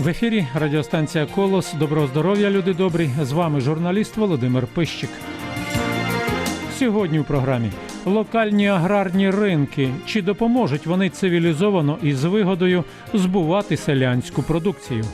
В ефірі радіостанція Колос. Доброго здоров'я, люди добрі. З вами журналіст Володимир Пищик. Сьогодні у програмі локальні аграрні ринки. Чи допоможуть вони цивілізовано і з вигодою збувати селянську продукцію?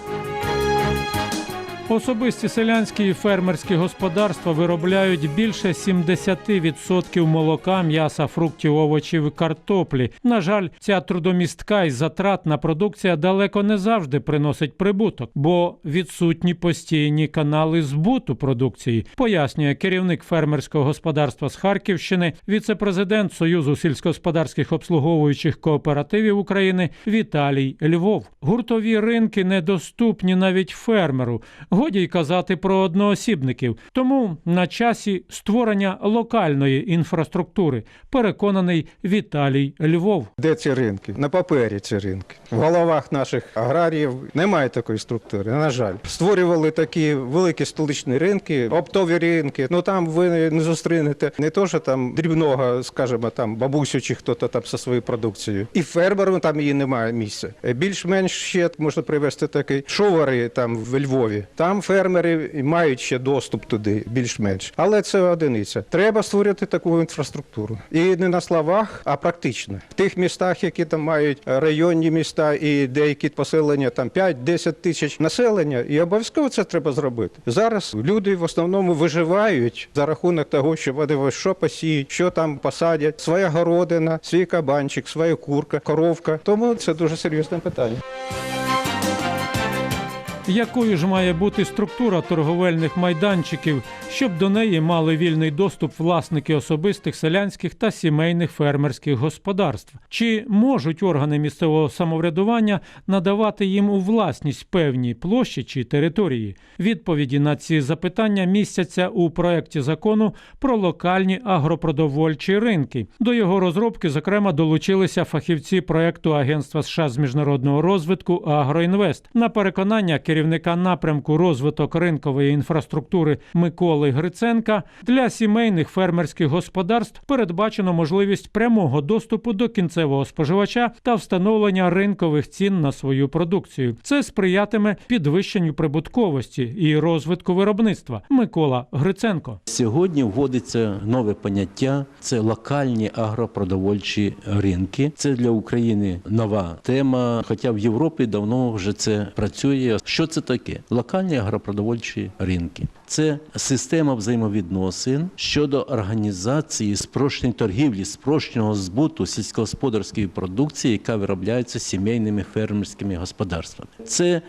Особисті селянські і фермерські господарства виробляють більше 70% молока, м'яса, фруктів, овочів і картоплі. На жаль, ця трудомістка і затратна продукція далеко не завжди приносить прибуток, бо відсутні постійні канали збуту продукції, пояснює керівник фермерського господарства з Харківщини, віце-президент Союзу сільськогосподарських обслуговуючих кооперативів України Віталій Львов. Гуртові ринки недоступні навіть фермеру. Годі й казати про одноосібників. Тому на часі створення локальної інфраструктури, переконаний Віталій Львов. Де ці ринки? На папері ці ринки. В головах наших аграріїв немає такої структури, на жаль. Створювали такі великі столичні ринки, оптові ринки. Ну там ви не зустрінете не то, що там дрібного, скажімо, там бабусю чи хто-то там зі своєю продукцією. І фермеру там її немає місця. Більш-менш ще можна привести такий шовари там в Львові. Там фермери мають ще доступ туди, більш-менш. Але це одиниця. Треба створити таку інфраструктуру. І не на словах, а практично. В тих містах, які там мають районні міста і деякі поселення, там 5-10 тисяч населення, і обов'язково це треба зробити. Зараз люди в основному виживають за рахунок того, що вони що посіють, що там посадять, своя городина, свій кабанчик, своя курка, коровка. Тому це дуже серйозне питання. Якою ж має бути структура торговельних майданчиків, щоб до неї мали вільний доступ власники особистих селянських та сімейних фермерських господарств? Чи можуть органи місцевого самоврядування надавати їм у власність певні площі чи території? Відповіді на ці запитання містяться у проєкті закону про локальні агропродовольчі ринки. До його розробки, зокрема, долучилися фахівці проєкту Агентства США з міжнародного розвитку Агроінвест на переконання керівника напрямку розвиток ринкової інфраструктури Миколи Гриценка для сімейних фермерських господарств передбачено можливість прямого доступу до кінцевого споживача та встановлення ринкових цін на свою продукцію. Це сприятиме підвищенню прибутковості і розвитку виробництва. Микола Гриценко. Сьогодні вводиться нове поняття це локальні агропродовольчі ринки. Це для України нова тема. Хоча в Європі давно вже це працює. Що це таке? Локальні агропродовольчі ринки. Це система взаємовідносин щодо організації спрощеної торгівлі, спрощеного збуту сільськогосподарської продукції, яка виробляється сімейними фермерськими господарствами. Це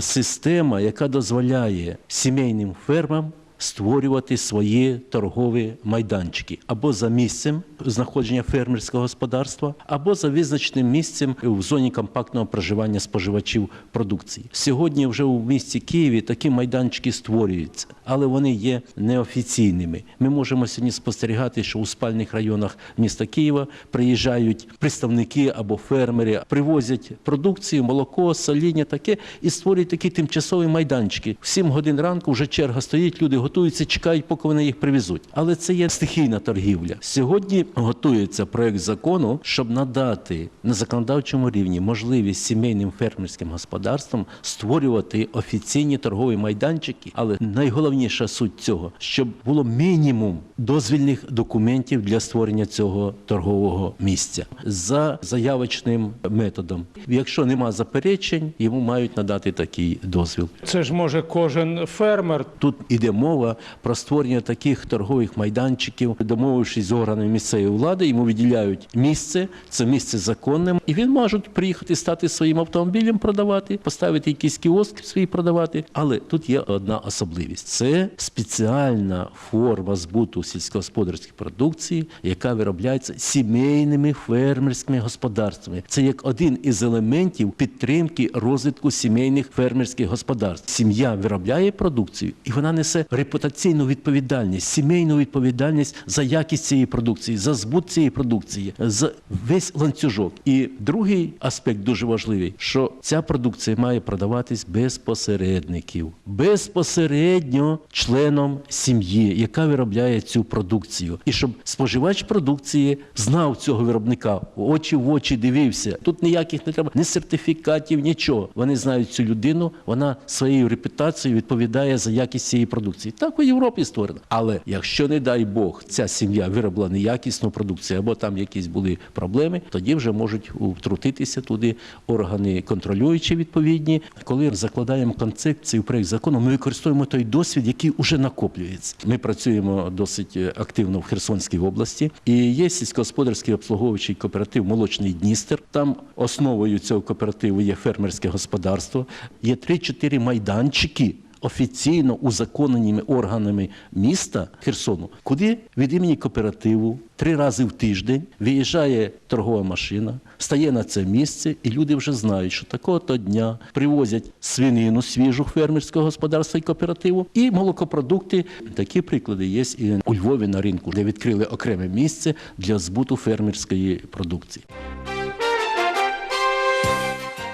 система, яка дозволяє сімейним фермам створювати свої торгові майданчики або за місцем знаходження фермерського господарства, або за визначеним місцем в зоні компактного проживання споживачів продукції. Сьогодні вже у місті Києві такі майданчики створюються, але вони є неофіційними. Ми можемо сьогодні спостерігати, що у спальних районах міста Києва приїжджають представники або фермери, привозять продукцію, молоко, соління таке і створюють такі тимчасові майданчики. В 7 годин ранку вже черга стоїть, люди готуються, чекають, поки вони їх привезуть. Але це є стихійна торгівля. Сьогодні готується проект закону, щоб надати на законодавчому рівні можливість сімейним фермерським господарствам створювати офіційні торгові майданчики. Але найголовніша суть цього, щоб було мінімум дозвільних документів для створення цього торгового місця за заявочним методом. Якщо нема заперечень, йому мають надати такий дозвіл. Це ж може кожен фермер Тут іде мова про створення таких торгових майданчиків, домовившись з органами місцевої влади, йому виділяють місце, це місце законне, і він може приїхати стати своїм автомобілем, продавати, поставити якийсь кіоск свій продавати. Але тут є одна особливість: це спеціальна форма збуту сільськогосподарської продукції, яка виробляється сімейними фермерськими господарствами. Це як один із елементів підтримки розвитку сімейних фермерських господарств. Сім'я виробляє продукцію і вона несе репутаційну відповідальність, сімейну відповідальність за якість цієї продукції, за збут цієї продукції, за весь ланцюжок. І другий аспект дуже важливий, що ця продукція має продаватись без посередників, безпосередньо членом сім'ї, яка виробляє цю продукцію, і щоб споживач продукції знав цього виробника, очі в очі дивився. Тут ніяких не треба ні сертифікатів, нічого. Вони знають цю людину, вона своєю репутацією відповідає за якість цієї продукції. Так у Європі створено. Але якщо не дай Бог ця сім'я виробила неякісну продукцію або там якісь були проблеми, тоді вже можуть втрутитися туди органи контролюючі відповідні. Коли закладаємо концепцію проєкт закону, ми використовуємо той досвід, який вже накоплюється. Ми працюємо досить е, активно в Херсонській області, і є сільськогосподарський обслуговуючий кооператив Молочний Дністер. Там основою цього кооперативу є фермерське господарство. Є 3-4 майданчики офіційно узаконеними органами міста Херсону, куди від імені кооперативу три рази в тиждень виїжджає торгова машина, стає на це місце, і люди вже знають, що такого-то дня привозять свинину свіжу фермерського господарства і кооперативу і молокопродукти. Такі приклади є і у Львові на ринку, де відкрили окреме місце для збуту фермерської продукції.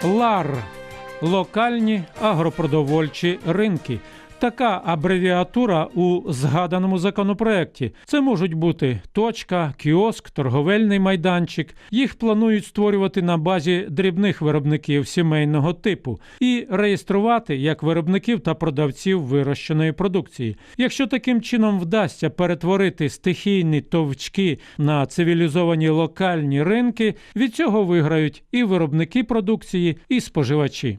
ЛАР локальні агропродовольчі ринки. Така абревіатура у згаданому законопроекті. Це можуть бути точка, кіоск, торговельний майданчик. Їх планують створювати на базі дрібних виробників сімейного типу і реєструвати як виробників та продавців вирощеної продукції. Якщо таким чином вдасться перетворити стихійні товчки на цивілізовані локальні ринки, від цього виграють і виробники продукції, і споживачі.